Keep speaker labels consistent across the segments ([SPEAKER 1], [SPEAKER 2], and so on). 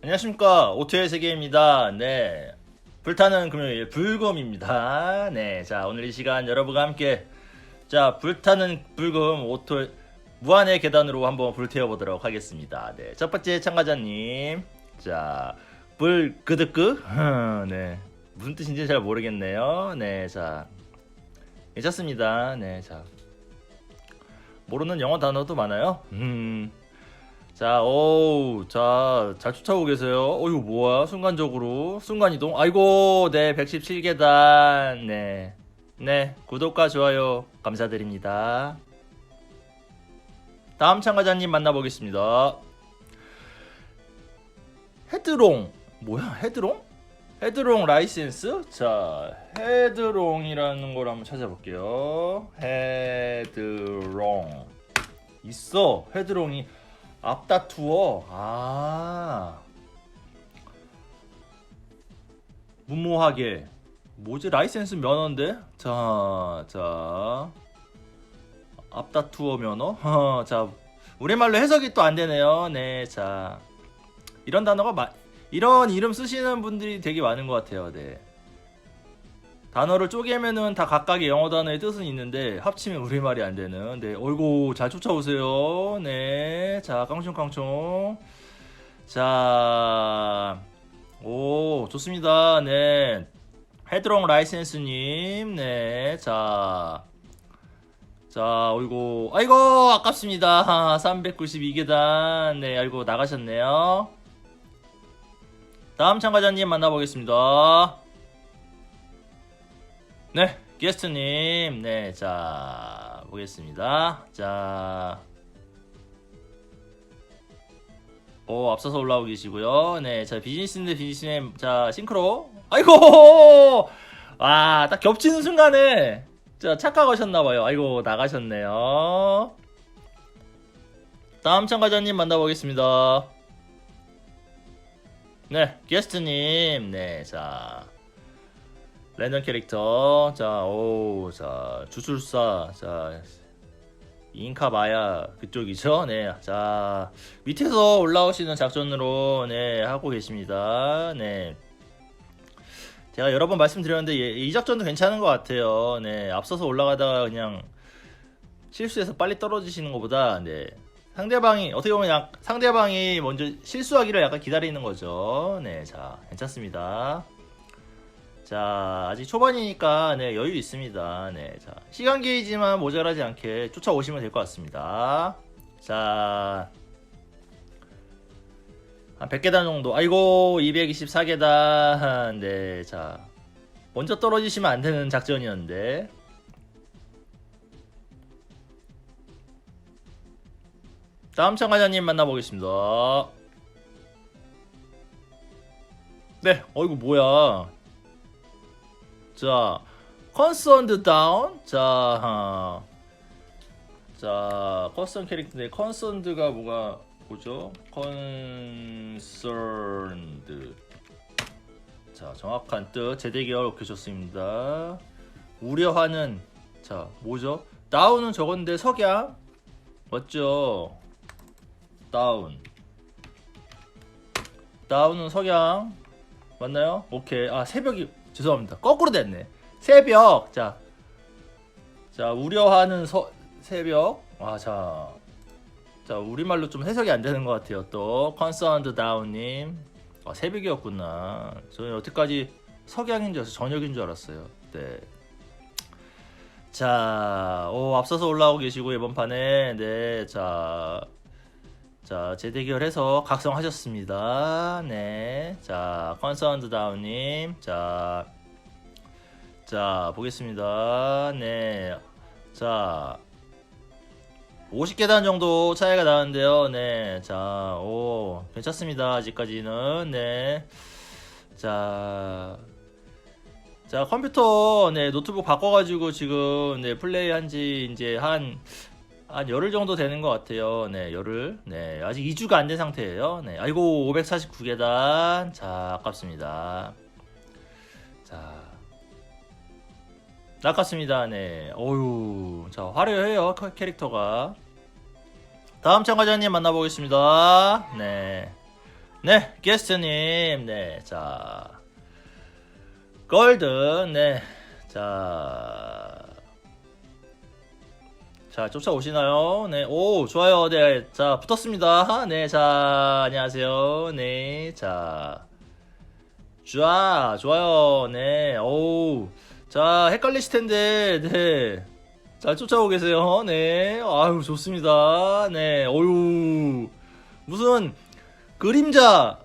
[SPEAKER 1] 안녕하십니까 오토의 세계입니다. 네 불타는 금요일 불금입니다. 네자 오늘 이 시간 여러분과 함께 자 불타는 불금 오토 무한의 계단으로 한번 불태워 보도록 하겠습니다. 네첫 번째 참가자님 자불 끄드끄 네 무슨 뜻인지 잘 모르겠네요. 네자 괜찮습니다. 네자 모르는 영어 단어도 많아요. 음. 자, 오우, 자, 잘 쫓아오고 계세요. 어, 이거 뭐야? 순간적으로. 순간이동. 아이고, 네, 117계단. 네. 네, 구독과 좋아요 감사드립니다. 다음 참가자님 만나보겠습니다. 헤드롱. 뭐야, 헤드롱? 헤드롱 라이센스? 자, 헤드롱이라는 걸 한번 찾아볼게요. 헤드롱. 있어, 헤드롱이. 앞다투어. 아. 무모하게. 뭐지? 라이센스 면허인데? 자자. 앞다투어 면허? 어, 자 우리말로 해석이 또 안 되네요. 네자. 이런 단어가 마, 이런 이름 쓰시는 분들이 되게 많은 것 같아요. 네 단어를 쪼개면은 다 각각의 영어 단어의 뜻은 있는데 합치면 우리말이 안 되는. 네, 어이구 잘 쫓아오세요. 네, 자 깡총깡총. 자, 오 좋습니다. 네, 헤드롱 라이센스님. 네, 자. 자, 어이구, 아이고, 아깝습니다. 392계단. 네, 아이고, 나가셨네요. 다음 참가자님 만나보겠습니다. 네, 게스트님. 네, 자, 보겠습니다. 자. 오, 앞서서 올라오고 계시고요. 네, 자, 비즈니스인데 비즈니스님. 자, 싱크로. 아이고! 와, 딱 겹치는 순간에. 자, 착각하셨나봐요. 아이고, 나가셨네요. 다음 참가자님 만나보겠습니다. 네, 게스트님. 네, 자. 랜덤 캐릭터 자, 오, 자, 주술사, 자, 인카 마야 그쪽이죠. 네, 자, 밑에서 올라오시는 작전으로 네 하고 계십니다. 네, 제가 여러 번 말씀드렸는데 예, 이 작전도 괜찮은 것 같아요. 네, 앞서서 올라가다가 그냥 실수해서 빨리 떨어지시는 것보다 네. 상대방이 어떻게 보면 약, 상대방이 먼저 실수하기를 약간 기다리는 거죠. 네, 자, 괜찮습니다. 자, 아직 초반이니까 네, 여유 있습니다. 네. 자, 시간 게이지만 모자라지 않게 쫓아오시면 될 것 같습니다. 자. 한 100계단 정도. 아이고, 224계단. 네. 자. 먼저 떨어지시면 안 되는 작전이었는데. 다음 참가자님 만나보겠습니다. 네, 어이구 뭐야? 자, concerned down. 자, 하. 자, 커스텀 캐릭터인데 concerned가 뭐가 뭐죠? concerned. 자, 정확한 뜻 제대기어 이렇게 줬습니다. 우려하는 자, 뭐죠? 다운은 저건데 석양 맞죠? 다운. 다운은 석양 맞나요? 오케이. 아, 새벽이 죄송합니다. 거꾸로 됐네. 새벽. 자. 자, 우려하는 서, 새벽. 아, 자. 자, 우리말로 좀 해석이 안 되는 것 같아요. 또, concerned down님. 아, 새벽이었구나. 저는 여태까지 석양인 줄 알았어요. 저녁인 줄 알았어요. 네. 자, 오, 앞서서 올라오고 계시고, 이번 판에. 네, 자. 자, 재대결해서 각성하셨습니다. 네. 자, 컨서운드 다운님. 자, 자, 보겠습니다. 네. 자, 50계단 정도 차이가 나는데요. 네. 자, 오, 괜찮습니다. 아직까지는. 네. 자, 자, 컴퓨터, 네, 노트북 바꿔가지고 지금, 네, 플레이 한지 이제 한, 한 열흘 정도 되는 것 같아요. 네, 열흘. 네, 아직 2주가 안 된 상태예요. 네, 아이고, 549계단. 자, 아깝습니다. 자, 아깝습니다. 네, 어유, 자, 화려해요, 캐- 캐릭터가. 다음 참가자님 만나보겠습니다. 네. 네, 게스트님, 네, 자, 골든, 네, 자, 자, 쫓아오시나요? 네, 오, 좋아요, 네, 자, 붙었습니다. 네, 자, 안녕하세요. 네, 자, 좋아, 좋아요, 네, 오, 자, 헷갈리실 텐데, 네, 잘 쫓아오고 계세요. 네, 아유, 좋습니다. 네, 어유, 무슨, 그림자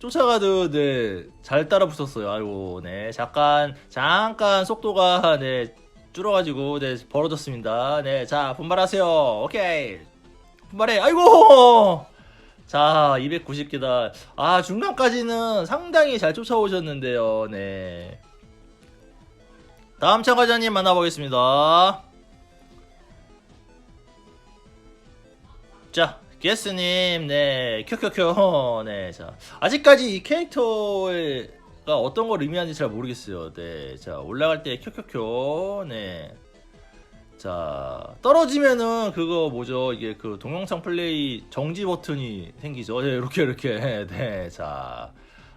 [SPEAKER 1] 쫓아가도 네잘 따라 붙었어요. 아이고 네 잠깐 잠깐 속도가 네 줄어가지고 네 벌어졌습니다. 네 자 분발하세요. 오케이 분발해. 아이고 자 290개다. 아 중간까지는 상당히 잘 쫓아오셨는데요. 네 다음 참가자님 만나보겠습니다. 자, 게스님, 네, 큐큐큐, 네, 자, 아직까지 이 캐릭터 가 어떤 걸 의미하는지 잘 모르겠어요. 네, 자, 올라갈 때 큐큐큐, 네, 자, 떨어지면은 그거 뭐죠? 이게 그 동영상 플레이 정지 버튼이 생기죠. 네, 이렇게 이렇게, 네, 자,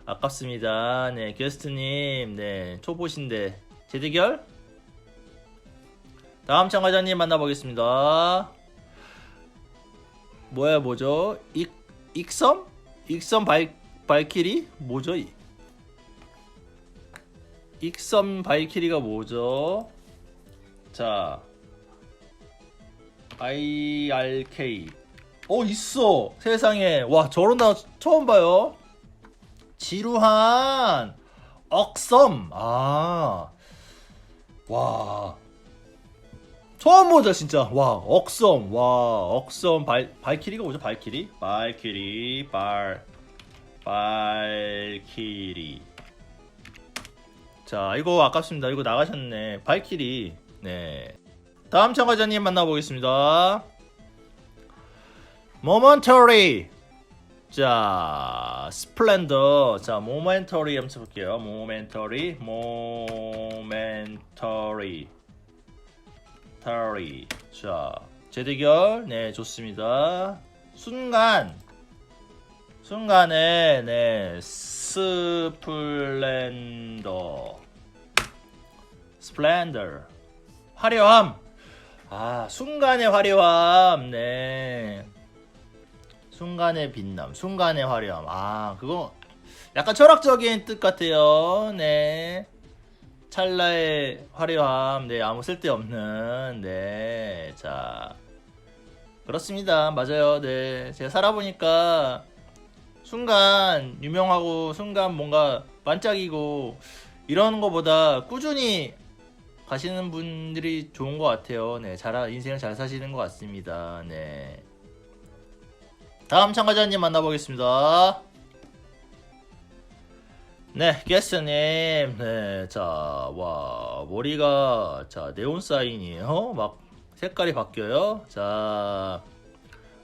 [SPEAKER 1] 아깝습니다. 네, 게스트님, 네, 초보신데 재대결. 다음 참가자님 만나보겠습니다. 뭐야 뭐죠? 익 익섬? 익섬 발 발키리? 뭐죠? 이- 익섬 발키리가 뭐죠? 자 IRK 어 있어. 세상에. 와 저런 나 처음 봐요. 지루한 억섬. 아와. 처음 보자 진짜. 와 억섬. 와 억섬. 발 발키리가 뭐죠? 발키리? 발키리. 발 발키리 자 이거 아깝습니다. 이거 나가셨네. 발키리. 네. 다음 참가자님 만나보겠습니다. 모멘터리. 자 스플렌더. 자 모멘터리 한번 쳐볼게요. 모멘터리. 모멘터리. 타리. 자, 재대결. 네, 좋습니다. 순간. 순간에, 네, 스플렌더. 스플렌더. 화려함. 아, 순간의 화려함. 네. 순간의 빛남. 순간의 화려함. 아, 그거 약간 철학적인 뜻 같아요. 네. 찰나의 화려함, 네, 아무 쓸데없는, 네, 자. 그렇습니다. 맞아요. 네. 제가 살아보니까, 순간 유명하고, 순간 뭔가 반짝이고, 이런 거보다 꾸준히 가시는 분들이 좋은 것 같아요. 네. 잘, 인생을 잘 사시는 것 같습니다. 네. 다음 참가자님 만나보겠습니다. 네, 게스님. 네, 자, 와, 머리가, 자, 네온 사인이에요. 막, 색깔이 바뀌어요. 자,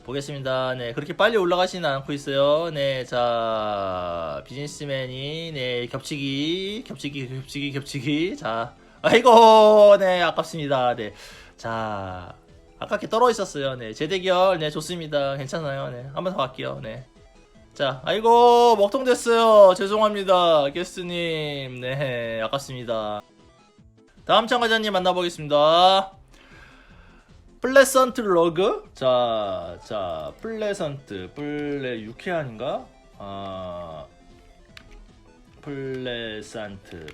[SPEAKER 1] 보겠습니다. 네, 그렇게 빨리 올라가지는 않고 있어요. 네, 자, 비즈니스맨이, 네, 겹치기, 겹치기, 겹치기, 겹치기. 자, 아이고, 네, 아깝습니다. 네, 자, 아깝게 떨어 있었어요. 네, 재대결, 네, 좋습니다. 괜찮아요. 네, 한 번 더 갈게요. 네. 자, 아이고, 먹통 됐어요. 죄송합니다. 게스트님. 네, 아깝습니다. 다음 참가자님 만나보겠습니다. 플레선트 러그? 자, 자, 플레선트, 플레, 유쾌한인가? 아, 플레산트.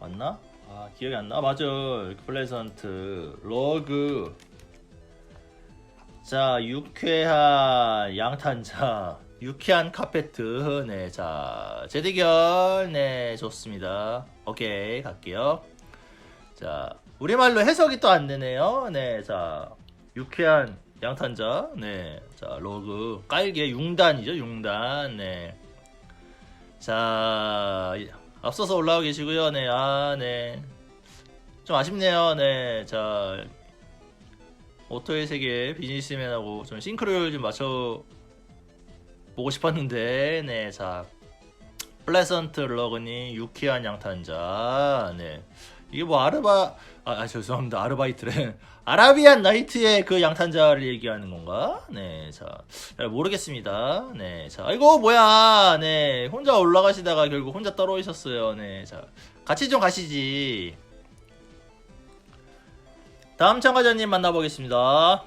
[SPEAKER 1] 맞나? 아, 기억이 안 나? 맞아. 플레선트, 러그. 자, 유쾌한 양탄자, 유쾌한 카페트. 네, 자, 재대결. 네, 좋습니다. 오케이, 갈게요. 자, 우리말로 해석이 또 안 되네요. 네, 자, 유쾌한 양탄자. 네, 자, 로그. 깔개, 융단이죠, 융단. 네. 자, 앞서서 올라오고 계시고요. 네, 아, 네. 좀 아쉽네요. 네, 자, 오토의 세계 비즈니스맨하고 좀 싱크로를 좀 맞춰 보고 싶었는데 네 자 플레선트 러그니 유쾌한 양탄자 네 이게 뭐 아르바 아, 아, 죄송합니다 아르바이트래 아라비안 나이트의 그 양탄자를 얘기하는 건가? 네, 자, 잘 모르겠습니다. 네, 자, 아이고 뭐야, 네, 혼자 올라가시다가 결국 혼자 떨어지셨어요. 네, 자, 같이 좀 가시지. 다음 참가자님 만나보겠습니다.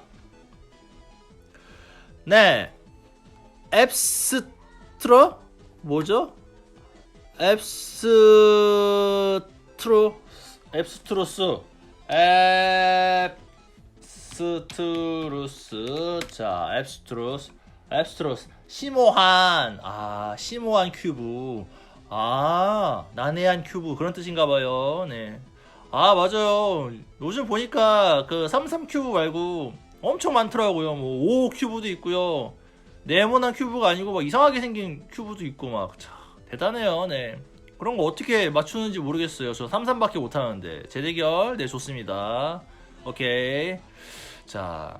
[SPEAKER 1] 네, 앱스트로 뭐죠? 앱스트로 앱스트로스. 앱스트루스. 자 앱스트루스. 앱스트루스. 심오한. 아 심오한 큐브. 아 난해한 큐브. 그런 뜻인가 봐요. 네 아 맞아요. 요즘 보니까 그 33 큐브 말고 엄청 많더라고요. 뭐 5 큐브도 있고요. 네모난 큐브가 아니고 막 이상하게 생긴 큐브도 있고 막. 참, 대단해요. 네 그런 거 어떻게 맞추는지 모르겠어요. 저 33밖에 못하는데. 재대결, 네, 좋습니다. 오케이. 자.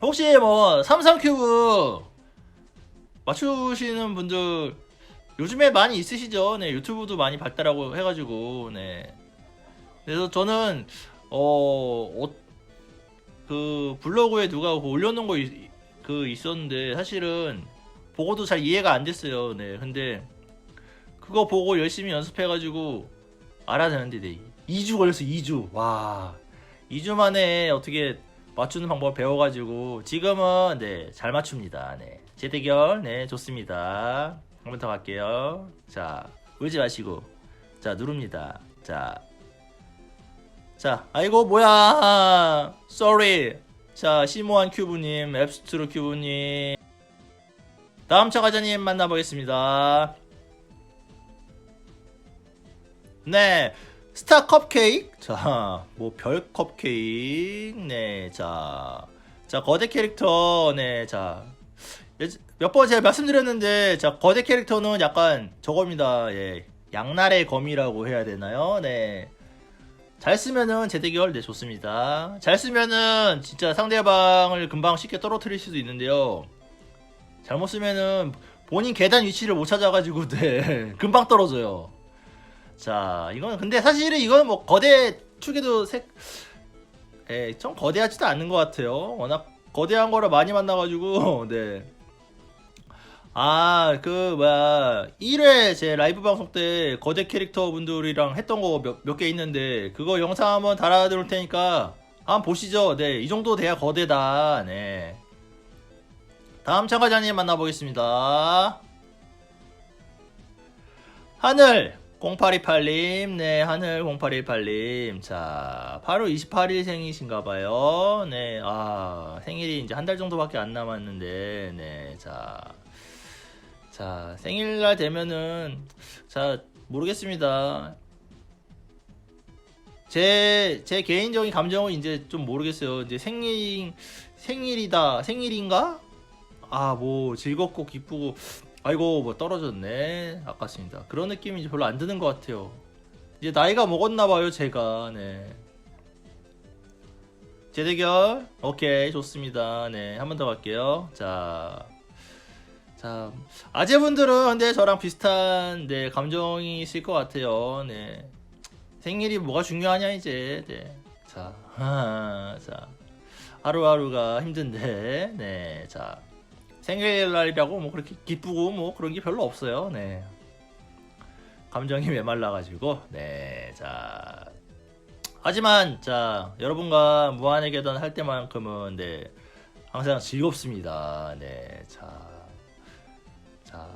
[SPEAKER 1] 혹시 뭐, 33큐브 맞추시는 분들 요즘에 많이 있으시죠? 네, 유튜브도 많이 발달하고 해가지고, 네. 그래서 저는, 어, 어, 그, 블로그에 누가 그거 올려놓은 거, 있, 그, 있었는데, 사실은, 보고도 잘 이해가 안 됐어요. 네, 근데, 그거 보고 열심히 연습해가지고 알아내는데 네. 2주 걸렸어 2주 와 2주 만에 어떻게 맞추는 방법을 배워가지고 지금은 네 잘 맞춥니다 네 재대결 네 좋습니다 한 번 더 갈게요 자 울지 마시고 자 누릅니다 자 자, 아이고, 뭐야. sorry. 자, 시모한 큐브님, 앱스트로 큐브님. 다음 참가자님 만나보겠습니다. 네. 스타 컵케이크. 자, 뭐 별 컵케이크. 네. 자. 자, 거대 캐릭터. 네. 자. 몇 번 제가 말씀드렸는데 자, 거대 캐릭터는 약간 저겁니다. 예. 양날의 검이라고 해야 되나요? 네. 잘 쓰면은 재대결 네 좋습니다. 잘 쓰면은 진짜 상대방을 금방 쉽게 떨어뜨릴 수도 있는데요. 잘못 쓰면은 본인 계단 위치를 못 찾아가지고 네 금방 떨어져요. 자, 이거는 근데 사실은 이거는 뭐 거대 축에도 색, 에, 좀 거대하지도 않는 것 같아요. 워낙 거대한 거를 많이 만나가지고, 네. 아, 그, 뭐야, 1회 제 라이브 방송 때 거대 캐릭터 분들이랑 했던 거몇개 있는데, 그거 영상 한번 달아드릴 테니까, 한번 보시죠. 네, 이 정도 돼야 거대다. 네. 다음 참가자님 만나보겠습니다. 하늘! 0828님, 네, 하늘 0818님. 자, 8월 28일 생이신가봐요. 네, 아, 생일이 이제 한 달 정도밖에 안 남았는데, 네, 자. 자, 생일날 되면은, 자, 모르겠습니다. 제, 제 개인적인 감정은 이제 좀 모르겠어요. 이제 생일, 생일이다, 생일인가? 아, 뭐, 즐겁고 기쁘고, 아이고 뭐 떨어졌네. 아깝습니다. 그런 느낌이 별로 안 드는 것 같아요. 이제 나이가 먹었나봐요 제가. 네. 재대결? 오케이 좋습니다. 네 한 번 더 갈게요. 자 자, 아재분들은 근데 저랑 비슷한 네, 감정이 있을 것 같아요. 네. 생일이 뭐가 중요하냐 이제. 네. 자, 아, 자, 하루하루가 힘든데, 네, 자, 생일날이라고 뭐 그렇게 기쁘고 뭐 그런 게 별로 없어요. 네. 감정이 메말라가지고 네. 자. 하지만 자 여러분과 무한의 계단 할 때만큼은 네 항상 즐겁습니다. 네. 자. 자.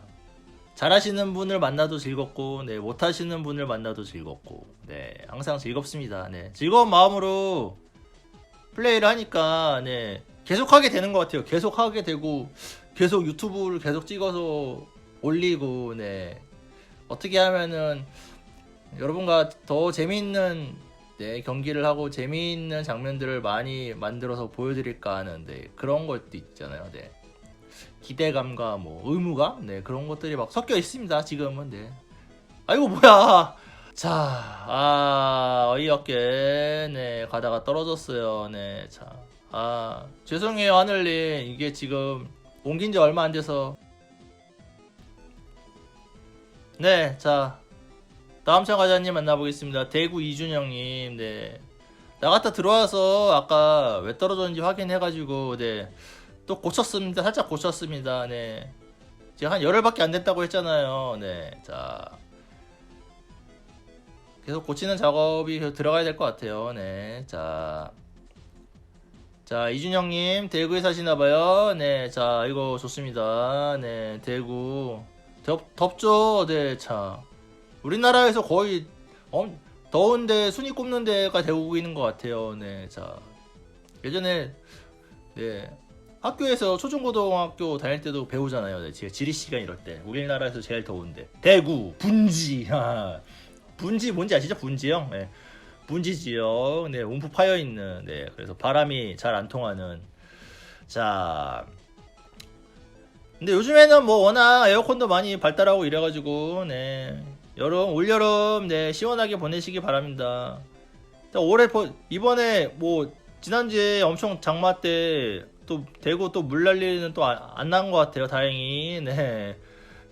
[SPEAKER 1] 잘하시는 분을 만나도 즐겁고, 네, 못하시는 분을 만나도 즐겁고, 네, 항상 즐겁습니다. 네, 즐거운 마음으로 플레이를 하니까, 네, 계속 하게 되는 것 같아요. 계속 하게 되고, 계속 유튜브를 계속 찍어서 올리고 네 어떻게 하면은 여러분과 더 재미있는 네, 경기를 하고 재미있는 장면들을 많이 만들어서 보여드릴까 하는데 그런 것도 있잖아요. 네. 기대감과 뭐 의무감 네 그런 것들이 막 섞여 있습니다. 지금은 네. 아이고 뭐야. 자, 아 어이없게 네 가다가 떨어졌어요. 네, 자, 아 죄송해요 하늘님 이게 지금 옮긴 지 얼마 안 돼서 네, 자 다음 참가자님 만나보겠습니다. 대구 이준영님, 네. 나갔다 들어와서 아까 왜 떨어졌는지 확인해가지고, 네. 또 고쳤습니다. 살짝 고쳤습니다. 네. 제가 한 열흘밖에 안 됐다고 했잖아요. 네. 자. 계속 고치는 작업이 들어가야 될 것 같아요. 네. 자. 자, 이준영님, 대구에 사시나봐요. 네. 자, 이거 좋습니다. 네. 대구. 덥, 덥죠? 네. 자. 우리나라에서 거의, 엄, 더운데 순위 꼽는 데가 대구인 것 같아요. 네. 자. 예전에, 네. 학교에서 초중고등학교 다닐 때도 배우잖아요. 네, 제 지리 시간 이럴 때 우리나라에서 제일 더운데 대구 분지 아, 분지 뭔지 아시죠? 분지형 네. 분지 지역 네 움푹 파여 있는 네 그래서 바람이 잘 안 통하는 자 근데 요즘에는 뭐 워낙 에어컨도 많이 발달하고 이래가지고 네 여름 올 여름 네 시원하게 보내시기 바랍니다. 자, 올해 보- 이번에 뭐 지난주에 엄청 장마 때 또 대구 또 물난리는 또 안 난 것 같아요. 다행히 네.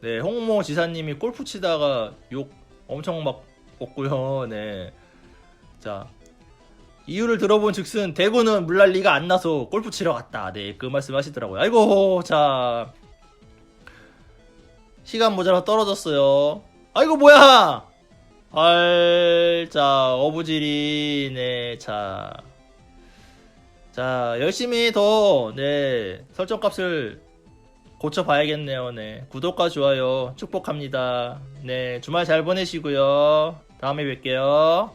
[SPEAKER 1] 네 홍모 지사님이 골프 치다가 욕 엄청 막 먹고요. 네. 자 이유를 들어본 즉슨 대구는 물난리가 안 나서 골프 치러 갔다. 네 그 말씀하시더라고요. 아이고 자 시간 모자라 떨어졌어요. 아이고 뭐야? 알, 자, 어부지리, 네, 자. 자, 열심히 더, 네, 설정 값을 고쳐봐야겠네요, 네. 구독과 좋아요 축복합니다. 네, 주말 잘 보내시고요. 다음에 뵐게요.